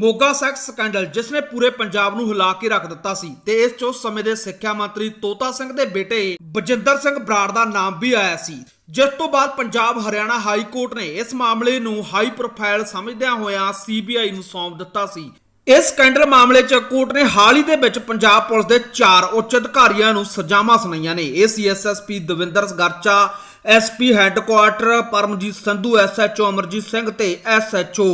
Moga sex scandal, ਜਿਸ ਨੇ ਪੂਰੇ ਪੰਜਾਬ ਨੂੰ ਹਿਲਾ ਕੇ ਰੱਖ ਦਿੱਤਾ ਸੀ ਤੇ ਇਸ ਚ ਸਮੇਂ ਦੇ ਸਿੱਖਿਆ ਮੰਤਰੀ ਤੋਤਾ ਸਿੰਘ ਦੇ ਬੇਟੇ ਬਜਿੰਦਰ ਸਿੰਘ ਬਰਾੜ ਦਾ ਨਾਮ ਵੀ ਆਇਆ ਸੀ। ਜਿਸ ਤੋਂ ਬਾਅਦ ਪੰਜਾਬ ਹਰਿਆਣਾ ਹਾਈ ਕੋਰਟ ਨੇ ਇਸ ਮਾਮਲੇ ਨੂੰ ਹਾਈ ਪ੍ਰੋਫਾਈਲ ਸਮਝਦਿਆਂ ਹੋਇਆਂ ਸੀਬੀਆਈ ਨੂੰ ਸੌਂਪ ਦਿੱਤਾ ਸੀ। ਇਸ ਸਕੈਂਡਲ ਮਾਮਲੇ 'ਚ ਕੋਰਟ ਨੇ ਹਾਲ ਹੀ ਦੇ ਵਿੱਚ ਪੰਜਾਬ ਪੁਲਿਸ ਦੇ ਚਾਰ ਉੱਚ ਅਧਿਕਾਰੀਆਂ ਨੂੰ ਸਜ਼ਾਵਾਂ ਸੁਣਾਈਆਂ ਨੇ। ਇਹ ਸੀ SSP Davinder Garcha SP headquarters Paramjit Sandhu SHO Amarjit Singh ਤੇ ਐਸਐਚਓ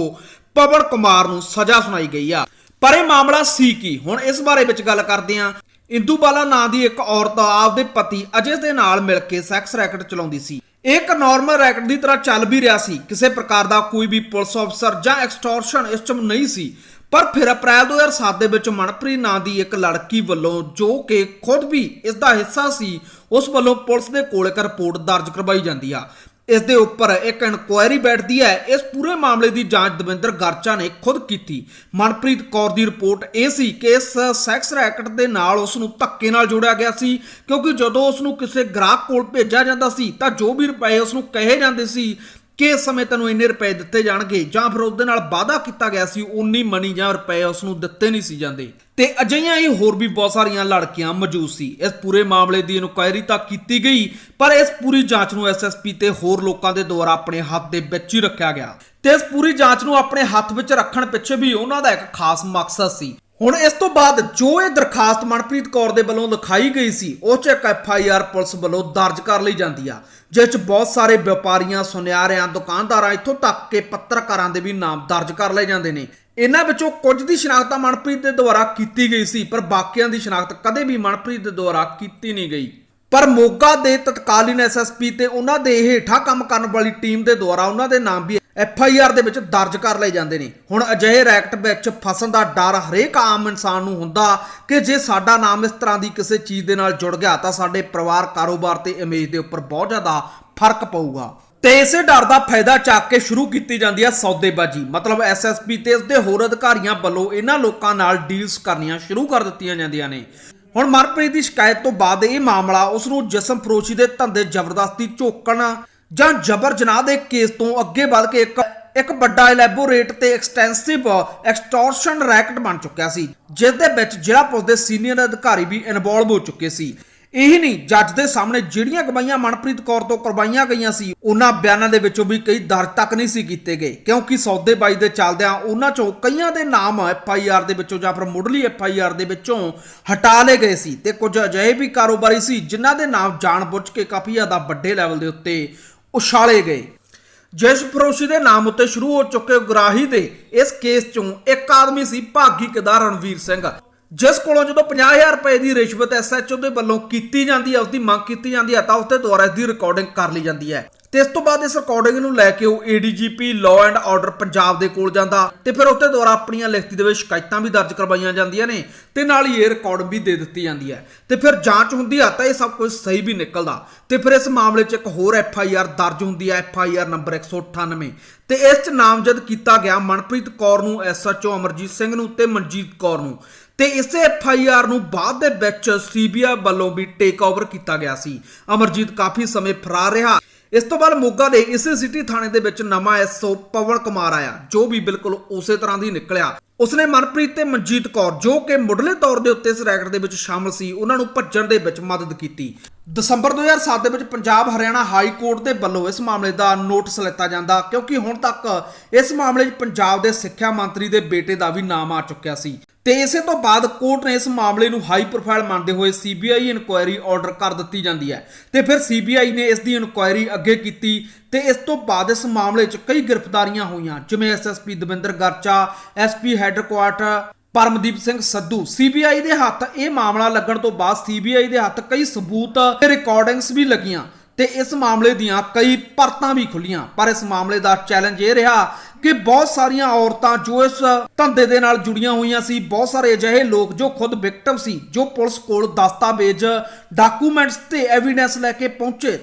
ਪਵਨ ਕੁਮਾਰ ਨੂੰ ਸਜ਼ਾ ਸੁਣਾਈ ਗਈ ਆ। ਪਰ ਇਹ ਮਾਮਲਾ ਸੀ ਕੀ? ਹੁਣ ਇਸ ਬਾਰੇ ਵਿੱਚ ਗੱਲ ਕਰਦੇ ਹਾਂ। ਇੰਦੂ ਨਾਂ ਦੀ ਇੱਕ ਔਰਤ ਆਪਦੇ ਪਤੀ ਅਜੇ ਦੇ ਨਾਲ ਮਿਲ ਕੇ ਸੈਕਸ ਰੈਕਟ ਚਲਾਉਂਦੀ ਸੀ। ਇੱਕ ਨਾਰਮਲ ਰੈਕਟ ਦੀ ਤਰ੍ਹਾਂ ਚੱਲ ਵੀ ਰਿਹਾ ਸੀ। ਕਿਸੇ ਪ੍ਰਕਾਰ ਦਾ ਕੋਈ ਵੀ ਪੁਲਿਸ ਅਫਸਰ ਜਾਂ ਐਕਸਟੋਰਸ਼ਨ ਇਸ ਚ ਨਹੀਂ ਸੀ। ਪਰ ਫਿਰ ਅਪ੍ਰੈਲ 2007 ਦੇ ਵਿੱਚ ਮਨਪ੍ਰੀਤ ਨਾਂ ਦੀ ਇੱਕ ਲੜਕੀ ਵੱਲੋਂ ਜੋ ਕਿ ਖੁਦ ਵੀ ਇਸ ਦਾ ਹਿੱਸਾ ਸੀ, ਉਸ ਵੱਲੋਂ ਪੁਲਿਸ ਦੇ ਕੋਲ ਇੱਕ ਰਿਪੋਰਟ ਦਰਜ ਕਰਵਾਈ ਜਾਂਦੀ ਆ। ਇਸ ਦੇ ਉੱਪਰ ਇੱਕ ਇਨਕੁਆਇਰੀ ਬੈਠਦੀ ਹੈ। ਇਸ ਪੂਰੇ ਮਾਮਲੇ ਦੀ ਜਾਂਚ ਦਵਿੰਦਰ ਗਰਚਾ ਨੇ ਖੁਦ ਕੀਤੀ। ਮਨਪ੍ਰੀਤ ਕੌਰ ਦੀ ਰਿਪੋਰਟ ਇਹ ਸੀ ਕਿ ਇਸ ਸੈਕਸ ਰੈਕਟ ਦੇ ਨਾਲ ਉਸ ਨੂੰ ਧੱਕੇ ਨਾਲ ਜੋੜਿਆ ਗਿਆ ਸੀ। ਕਿਉਂਕਿ ਜਦੋਂ ਉਸ ਨੂੰ ਕਿਸੇ ਗ੍ਰਾਹਕ ਕੋਲ ਭੇਜਿਆ ਜਾਂਦਾ ਸੀ, ਤਾਂ ਜੋ ਵੀ ਰੁਪਏ ਉਸ ਨੂੰ ਕਹੇ ਜਾਂਦੇ ਸੀ ਕਿ ਇਸ ਸਮੇਂ ਤੈਨੂੰ ਇੰਨੇ ਰੁਪਏ ਦਿੱਤੇ ਜਾਣਗੇ? ਜਾਂ ਫਿਰ ਉਹਦੇ ਨਾਲ ਵਾਅਦਾ ਕੀਤਾ ਗਿਆ ਸੀ ਉਨੀ ਮਨੀ ਜਾਂ ਰੁਪਏ ਉਸ ਨੂੰ ਦਿੱਤੇ ਨਹੀਂ ਸੀ ਜਾਂਦੇ। ਤੇ ਅਜਿਹੀਆਂ ਹੀ ਹੋਰ ਵੀ ਬਹੁਤ ਸਾਰੀਆਂ ਲੜਕੀਆਂ ਮੌਜੂਦ ਸੀ। ਇਸ ਪੂਰੇ ਮਾਮਲੇ ਦੀ ਇਨਕੁਆਇਰੀ ਤਾਂ ਕੀਤੀ ਗਈ, ਪਰ ਇਸ ਪੂਰੀ ਜਾਂਚ ਨੂੰ ਐਸਐਸਪੀ ਤੇ ਹੋਰ ਲੋਕਾਂ ਦੇ ਦੁਆਰਾ ਆਪਣੇ ਹੱਥ ਦੇ ਵਿੱਚ ਹੀ ਰੱਖਿਆ ਗਿਆ। ਤੇ ਇਸ ਪੂਰੀ ਜਾਂਚ ਨੂੰ ਆਪਣੇ ਹੱਥ ਵਿੱਚ ਰੱਖਣ ਪਿੱਛੇ ਵੀ ਉਹਨਾਂ ਦਾ ਇੱਕ ਖਾਸ ਮਕਸਦ ਸੀ। ਹੁਣ ਇਸ ਤੋਂ ਬਾਅਦ ਜੋ ਇਹ ਦਰਖਾਸਤ ਮਨਪ੍ਰੀਤ ਕੌਰ ਦੇ ਵੱਲੋਂ ਲਿਖਾਈ ਗਈ ਸੀ, ਉਹ 'ਚ ਇੱਕ ਐਫ ਆਈ ਆਰ ਪੁਲਿਸ ਵੱਲੋਂ ਦਰਜ ਕਰ ਲਈ ਜਾਂਦੀ ਆ, ਜਿਸ 'ਚ ਬਹੁਤ ਸਾਰੇ ਵਪਾਰੀਆਂ, ਸੁਨਿਆਰਿਆਂ, ਦੁਕਾਨਦਾਰਾਂ ਇੱਥੋਂ ਤੱਕ ਕਿ ਪੱਤਰਕਾਰਾਂ ਦੇ ਵੀ ਨਾਮ ਦਰਜ ਕਰ ਲਏ ਜਾਂਦੇ ਨੇ। ਇਹਨਾਂ ਵਿੱਚੋਂ ਕੁਝ ਦੀ ਸ਼ਨਾਖਤ ਮਨਪ੍ਰੀਤ ਦੇ ਦੁਆਰਾ ਕੀਤੀ ਗਈ ਸੀ, ਪਰ ਬਾਕੀਆਂ ਦੀ ਸ਼ਨਾਖਤ ਕਦੇ ਵੀ ਮਨਪ੍ਰੀਤ ਦੇ ਦੁਆਰਾ ਕੀਤੀ ਨਹੀਂ ਗਈ। ਪਰ ਮੋਗਾ ਦੇ ਤਤਕਾਲੀਨ ਐਸਐਸਪੀ ਤੇ ਉਹਨਾਂ ਦੇ ਹੇਠਾਂ ਕੰਮ ਕਰਨ ਵਾਲੀ ਟੀਮ ਦੇ ਦੁਆਰਾ ਉਹਨਾਂ ਦੇ ਨਾਮ ਵੀ ਐਫ ਆਈ ਆਰ ਦੇ ਵਿੱਚ ਦਰਜ ਕਰ ਲਏ ਜਾਂਦੇ ਨੇ। ਹੁਣ ਅਜਿਹੇ ਰੈਕਟ ਵਿੱਚ ਫਸਣ ਦਾ ਡਰ ਹਰੇਕ ਆਮ ਇਨਸਾਨ ਨੂੰ ਹੁੰਦਾ ਕਿ ਜੇ ਸਾਡਾ ਨਾਮ ਇਸ ਤਰ੍ਹਾਂ ਦੀ ਕਿਸੇ ਚੀਜ਼ ਦੇ ਨਾਲ ਜੁੜ ਗਿਆ ਤਾਂ ਸਾਡੇ ਪਰਿਵਾਰ ਕਾਰੋਬਾਰ ਤੇ ਇਮੇਜ ਦੇ ਉੱਪਰ ਬਹੁਤ ਜ਼ਿਆਦਾ ਫ਼ਰਕ ਪਊਗਾ। ਤੇ ਇਸੇ ਡਰ ਦਾ ਫਾਇਦਾ ਚੱਕ ਕੇ ਸ਼ੁਰੂ ਕੀਤੀ ਜਾਂਦੀ ਹੈ ਸੌਦੇਬਾਜ਼ੀ। ਮਤਲਬ ਐਸਐਸਪੀ ਤੇ ਉਸਦੇ ਹੋਰ ਅਧਿਕਾਰੀਆਂ ਵੱਲੋਂ ਇਹਨਾਂ ਲੋਕਾਂ ਨਾਲ ਡੀਲਸ ਕਰਨੀਆਂ ਸ਼ੁਰੂ ਕਰ ਦਿੱਤੀਆਂ ਜਾਂਦੀਆਂ ਨੇ। ਹੁਣ ਮਨਪ੍ਰੀਤ ਦੀ ਸ਼ਿਕਾਇਤ ਤੋਂ ਬਾਅਦ ਇਹ ਮਾਮਲਾ ਉਸ ਨੂੰ ਜਿਸਮ ਫਰੋਸ਼ੀ ਦੇ ਧੰਦੇ ਜ਼ਬਰਦਸਤੀ ਝੋਕਣ ਜਾਂ ਜਬਰ ਜਨਾਹ ਦੇ ਕੇਸ ਤੋਂ ਅੱਗੇ ਵੱਧ ਕੇ ਇੱਕ ਇੱਕ ਵੱਡਾ ਐਲੈਬੋਰੇਟ ਤੇ ਐਕਸਟੈਂਸਿਵ ਐਕਸਟੋਰਸ਼ਨ ਰੈਕਟ ਬਣ ਚੁੱਕਿਆ ਸੀ, ਜਿਸ ਦੇ ਵਿੱਚ ਜ਼ਿਲ੍ਹਾ ਪੁਲਿਸ ਦੇ ਸੀਨੀਅਰ ਅਧਿਕਾਰੀ ਵੀ ਇਨਵੋਲਵ ਹੋ ਚੁੱਕੇ ਸੀ। ਇਹੀ ਨਹੀਂ, ਜੱਜ ਦੇ ਸਾਹਮਣੇ ਜਿਹੜੀਆਂ ਗਵਾਹੀਆਂ ਮਨਪ੍ਰੀਤ ਕੌਰ ਤੋਂ ਕਰਵਾਈਆਂ ਗਈਆਂ ਸੀ, ਉਹਨਾਂ ਬਿਆਨਾਂ ਦੇ ਵਿੱਚੋਂ ਵੀ ਕਈ ਦਰਜ ਤੱਕ ਨਹੀਂ ਸੀ ਕੀਤੇ ਗਏ, ਕਿਉਂਕਿ ਸੌਦੇਬਾਜ਼ੀ ਦੇ ਚੱਲਦਿਆਂ ਉਹਨਾਂ ਚੋਂ ਕਈਆਂ ਦੇ ਨਾਮ ਐਫ ਆਈ ਆਰ ਦੇ ਵਿੱਚੋਂ ਜਾਂ ਫਿਰ ਮੁੱਢਲੀ ਐਫ ਆਈ ਆਰ ਦੇ ਵਿੱਚੋਂ ਹਟਾ ਲਏ ਗਏ ਸੀ ਤੇ ਕੁਝ ਅਜਿਹੇ ਵੀ ਕਾਰੋਬਾਰੀ ਸੀ, ਜਿਨ੍ਹਾਂ ਦੇ ਨਾਮ ਜਾਣਬੁੱਝ ਕੇ ਕਾਫੀ ਜ਼ਿਆਦਾ ਵੱਡੇ ਲੈਵਲ ਦੇ ਉੱਤੇ ਉਛਾਲੇ ਗਏ। ਜਿਸ ਫਰੋਸ਼ੀ ਦੇ ਨਾਮ ਉੱਤੇ ਸ਼ੁਰੂ ਹੋ ਚੁੱਕੇ ਗੁਰਾਹੀ ਦੇ ਇਸ ਕੇਸ ਚੋਂ ਇੱਕ ਆਦਮੀ ਸੀ ਭਾਗੀ ਕਿਦਾਰ ਰਣਵੀਰ ਸਿੰਘ। ਜਿਸ ਕੋਲੋਂ ਜਦੋਂ 50000 ਰੁਪਏ ਦੀ ਰਿਸ਼ਵਤ ਐਸਐਚਓ ਦੇ ਵੱਲੋਂ ਕੀਤੀ ਜਾਂਦੀ ਹੈ ਉਸ ਦੀ ਮੰਗ ਕੀਤੀ ਜਾਂਦੀ ਹੈ ਤਾਂ ਉਸ ਦੇ ਦੁਆਰਾ ਇਸ ਦੀ ਰਿਕਾਰਡਿੰਗ ਕਰ ਲਈ ਜਾਂਦੀ ਹੈ। ਤੇ ਇਸ ਤੋਂ ਬਾਅਦ ਇਸ ਰਿਕਾਰਡਿੰਗ ਨੂੰ ਲੈ ਕੇ ਉਹ ADGP law and order Punjab ਦੇ ਕੋਲ ਜਾਂਦਾ ਤੇ ਫਿਰ ਉਸ ਦੁਆਰਾ ਆਪਣੀਆਂ ਲਿਖਤੀ ਦੇ ਵਿੱਚ ਸ਼ਿਕਾਇਤਾਂ ਵੀ ਦਰਜ ਕਰਵਾਈਆਂ ਜਾਂਦੀਆਂ ਨੇ ਤੇ ਨਾਲ ਹੀ ਇਹ ਰਿਕਾਰਡ ਵੀ ਦੇ ਦਿੱਤੀ ਜਾਂਦੀ ਹੈ। ਤੇ ਫਿਰ ਜਾਂਚ ਹੁੰਦੀ ਆ ਤਾਂ ਇਹ ਸਭ ਕੁਝ ਸਹੀ ਵੀ ਨਿਕਲਦਾ। ਤੇ ਫਿਰ ਇਸ ਮਾਮਲੇ 'ਚ ਇੱਕ ਹੋਰ ਐਫ ਆਈ ਆਰ ਦਰਜ ਹੁੰਦੀ ਹੈ ਐਫ ਆਈ ਆਰ ਨੰਬਰ 198 ਤੇ ਇਸ 'ਚ ਨਾਮਜ਼ਦ ਕੀਤਾ ਗਿਆ ਮਨਪ੍ਰੀਤ ਕੌਰ ਨੂੰ S H O Amarjit Singh ਨੂੰ ਤੇ ਮਨਜੀਤ ਕੌਰ ਨੂੰ। ਤੇ ਇਸੇ ਐਫ ਆਈ ਆਰ ਨੂੰ ਬਾਅਦ ਦੇ ਵਿੱਚ ਸੀਬੀਆਈ ਵੱਲੋਂ ਵੀ ਟੇਕ ਓਵਰ ਕੀਤਾ ਗਿਆ ਸੀ। ਅਮਰਜੀਤ ਕਾਫੀ ਸਮੇਂ ਫਰਾਰ ਰਿਹਾ। ਇਸ ਤੋਂ ਬਾਅਦ ਮੋਗਾ ਦੇ ਇਸੇ ਸਿਟੀ ਥਾਣੇ ਦੇ ਵਿੱਚ ਨਵਾਂ ਐਸਓ ਪਵਨ ਕੁਮਾਰ ਆਇਆ, ਜੋ ਵੀ ਬਿਲਕੁਲ ਉਸੇ ਤਰ੍ਹਾਂ ਦੀ ਨਿਕਲਿਆ। ਉਸਨੇ ਮਨਪ੍ਰੀਤ ਤੇ ਮਨਜੀਤ ਕੌਰ, ਜੋ ਕਿ ਮੁੱਢਲੇ ਤੌਰ ਦੇ ਉੱਤੇ ਇਸ ਰੈਕਟ ਦੇ ਵਿੱਚ ਸ਼ਾਮਲ ਸੀ, ਉਹਨਾਂ ਨੂੰ ਭੱਜਣ ਦੇ ਵਿੱਚ ਮਦਦ ਕੀਤੀ। ਦਸੰਬਰ 2007 ਦੇ ਵਿੱਚ ਪੰਜਾਬ ਹਰਿਆਣਾ ਹਾਈ ਕੋਰਟ ਦੇ ਵੱਲੋਂ ਇਸ ਮਾਮਲੇ ਦਾ ਨੋਟਿਸ ਲਿੱਤਾ ਜਾਂਦਾ, ਕਿਉਂਕਿ ਹੁਣ ਤੱਕ ਇਸ ਮਾਮਲੇ 'ਚ ਪੰਜਾਬ ਦੇ ਸਿੱਖਿਆ ਮੰਤਰੀ ਦੇ ਬੇਟੇ ਦਾ ਵੀ ਨਾਮ ਆ ਚੁੱਕਿਆ ਸੀ। ਤੇ ਇਸੇ ਤੋਂ ਬਾਅਦ ਕੋਰਟ ਨੇ ਇਸ ਮਾਮਲੇ ਨੂੰ ਹਾਈ ਪ੍ਰੋਫਾਈਲ ਮੰਨਦੇ ਹੋਏ ਸੀਬੀਆਈ ਇਨਕੁਆਇਰੀ ਆਰਡਰ ਕਰ ਦਿੱਤੀ ਜਾਂਦੀ ਹੈ। ਤੇ ਫਿਰ ਸੀਬੀਆਈ ਨੇ ਇਸ ਦੀ ਇਨਕੁਆਇਰੀ ਅੱਗੇ ਕੀਤੀ ਤੇ ਇਸ ਤੋਂ ਬਾਅਦ ਇਸ ਮਾਮਲੇ 'ਚ ਕਈ ਗ੍ਰਿਫਤਾਰੀਆਂ ਹੋਈਆਂ, ਜਿਵੇਂ SSP Davinder Garcha SP headquarters Paramdeep Singh Sandhu. CBI ਦੇ ਹੱਥ ਇਹ ਮਾਮਲਾ ਲੱਗਣ ਤੋਂ ਬਾਅਦ ਸੀਬੀਆਈ ਦੇ ਹੱਥ ਕਈ ਸਬੂਤ ਤੇ ਰਿਕਾਰਡਿੰਗਸ ਵੀ ਲੱਗੀਆਂ ਤੇ ਇਸ ਮਾਮਲੇ ਦੀਆਂ ਕਈ ਪਰਤਾਂ ਵੀ ਖੁੱਲੀਆਂ। ਪਰ ਇਸ ਮਾਮਲੇ ਦਾ ਚੈਲੰਜ ਇਹ ਰਿਹਾ ਕਿ ਬਹੁਤ ਸਾਰੀਆਂ ਔਰਤਾਂ ਜੋ ਇਸ ਧੰਦੇ ਦੇ ਨਾਲ ਜੁੜੀਆਂ ਹੋਈਆਂ ਸੀ, ਬਹੁਤ ਸਾਰੇ ਅਜਿਹੇ ਲੋਕ ਜੋ ਖੁਦ ਵਿਕਟਮ ਸੀ, ਜੋ ਪੁਲਿਸ ਕੋਲ ਦਸਤਾਵੇਜ਼, ਡਾਕੂਮੈਂਟਸ ਤੇ ਐਵੀਡੈਂਸ ਲੈ ਕੇ ਪਹੁੰਚੇ।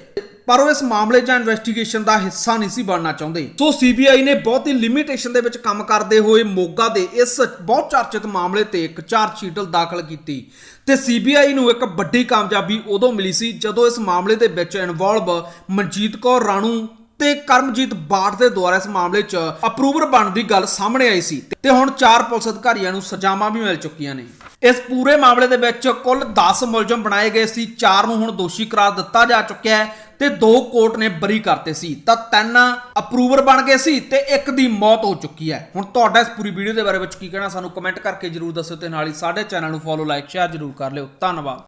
ਪਰ ਉਹ ਇਸ ਮਾਮਲੇ ਜਾਂ ਇਨਵੈਸਟੀਗੇਸ਼ਨ ਦਾ ਹਿੱਸਾ ਨਹੀਂ ਸੀ ਬਣਨਾ ਚਾਹੁੰਦੇ। ਸੋ ਸੀਬੀਆਈ ਨੇ ਬਹੁਤ ਹੀ ਲਿਮਿਟੇਸ਼ਨ ਦੇ ਵਿੱਚ ਕੰਮ ਕਰਦੇ ਹੋਏ ਮੋਗਾ ਦੇ ਇਸ ਬਹੁਤ ਚਰਚਿਤ ਮਾਮਲੇ ਤੇ ਇੱਕ ਚਾਰਜ ਸ਼ੀਟ ਦਾਖਲ ਕੀਤੀ। ਤੇ ਸੀਬੀਆਈ ਨੂੰ ਇੱਕ ਵੱਡੀ ਕਾਮਯਾਬੀ ਉਦੋਂ ਮਿਲੀ ਸੀ ਜਦੋਂ ਇਸ ਮਾਮਲੇ ਦੇ ਵਿੱਚ ਇਨਵੋਲਵ ਮਨਜੀਤ ਕੌਰ ਰਾਣੂ ਤੇ ਕਰਮਜੀਤ ਬਾਠ ਦੇ ਦੁਆਰਾ ਇਸ ਮਾਮਲੇ 'ਚ ਅਪਰੂਵਰ ਬਣਨ ਦੀ ਗੱਲ ਸਾਹਮਣੇ ਆਈ ਸੀ। ਤੇ ਹੁਣ ਚਾਰ ਪੁਲਿਸ ਅਧਿਕਾਰੀਆਂ ਨੂੰ ਸਜ਼ਾਵਾਂ ਵੀ ਮਿਲ ਚੁੱਕੀਆਂ ਨੇ। ਇਸ ਪੂਰੇ ਮਾਮਲੇ ਦੇ ਵਿੱਚ ਕੁੱਲ 10 ਮੁਲਜ਼ਮ ਬਣਾਏ ਗਏ ਸੀ, ਚਾਰ ਨੂੰ ਹੁਣ ਦੋਸ਼ੀ ਕਰਾਰ ਦਿੱਤਾ ਜਾ ਚੁੱਕਿਆ ਹੈ ਤੇ ਦੋ ਕੋਰਟ ਨੇ ਬਰੀ ਕਰਤੇ ਸੀ। ਤਾਂ ਤਿੰਨ ਅਪਰੂਵਰ ਬਣ ਗਏ ਸੀ ਤੇ ਇੱਕ ਦੀ ਮੌਤ ਹੋ ਚੁੱਕੀ ਹੈ। ਹੁਣ ਤੁਹਾਡਾ ਇਸ ਪੂਰੀ ਵੀਡੀਓ ਦੇ ਬਾਰੇ ਵਿੱਚ ਕੀ ਕਹਿਣਾ, ਸਾਨੂੰ ਕਮੈਂਟ ਕਰਕੇ ਜਰੂਰ ਦੱਸਿਓ ਤੇ ਨਾਲ ਹੀ ਸਾਡੇ ਚੈਨਲ ਨੂੰ ਫੋਲੋ ਲਾਈਕ ਸ਼ੇਅਰ ਜਰੂਰ ਕਰ ਲਿਓ। ਧੰਨਵਾਦ।